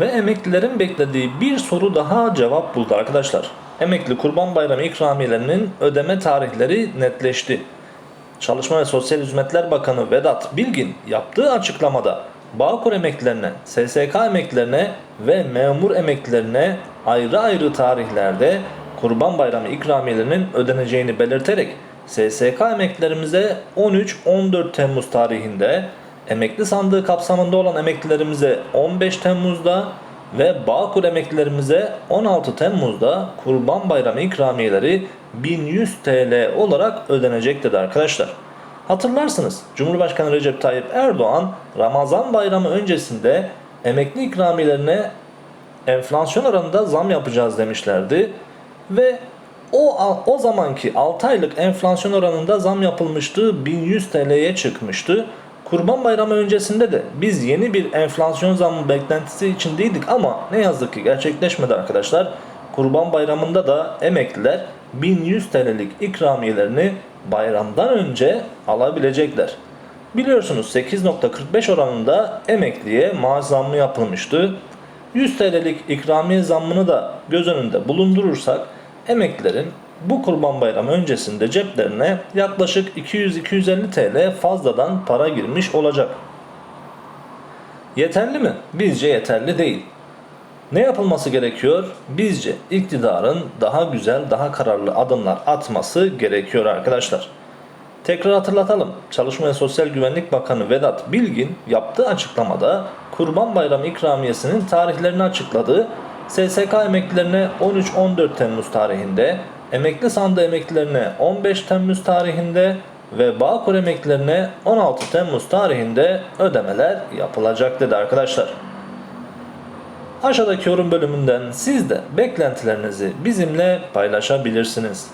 Ve emeklilerin beklediği bir soru daha cevap buldu arkadaşlar. Emekli Kurban Bayramı ikramiyelerinin ödeme tarihleri netleşti. Çalışma ve Sosyal Hizmetler Bakanı Vedat Bilgin yaptığı açıklamada Bağkur emeklilerine, SSK emeklilerine ve memur emeklilerine ayrı ayrı tarihlerde Kurban Bayramı ikramiyelerinin ödeneceğini belirterek SSK emeklilerimize 13-14 Temmuz tarihinde, emekli sandığı kapsamında olan emeklilerimize 15 Temmuz'da ve Bağkur emeklilerimize 16 Temmuz'da Kurban Bayramı ikramiyeleri 1100 TL olarak ödenecektir arkadaşlar. Hatırlarsınız Cumhurbaşkanı Recep Tayyip Erdoğan Ramazan bayramı öncesinde emekli ikramiyelerine enflasyon oranında zam yapacağız demişlerdi ve o o zamanki 6 aylık enflasyon oranında zam yapılmıştı 1100 TL'ye çıkmıştı. Kurban Bayramı öncesinde de biz yeni bir enflasyon zammı beklentisi içindeydik ama ne yazık ki gerçekleşmedi arkadaşlar. Kurban Bayramı'nda da emekliler 1100 TL'lik ikramiyelerini bayramdan önce alabilecekler. Biliyorsunuz 8.45 oranında emekliye maaş zammı yapılmıştı. 100 TL'lik ikramiye zammını da göz önünde bulundurursak emeklilerin bu kurban bayramı öncesinde ceplerine yaklaşık 200-250 TL fazladan para girmiş olacak. Yeterli mi? Bizce yeterli değil. Ne yapılması gerekiyor? Bizce iktidarın daha güzel, daha kararlı adımlar atması gerekiyor arkadaşlar. Tekrar hatırlatalım. Çalışma ve Sosyal Güvenlik Bakanı Vedat Bilgin yaptığı açıklamada Kurban Bayramı ikramiyesinin tarihlerini açıkladı. SSK emeklilerine 13-14 Temmuz tarihinde, emekli sandığı emeklilerine 15 Temmuz tarihinde ve Bağkur emeklilerine 16 Temmuz tarihinde ödemeler yapılacak dedi arkadaşlar. Aşağıdaki yorum bölümünden siz de beklentilerinizi bizimle paylaşabilirsiniz.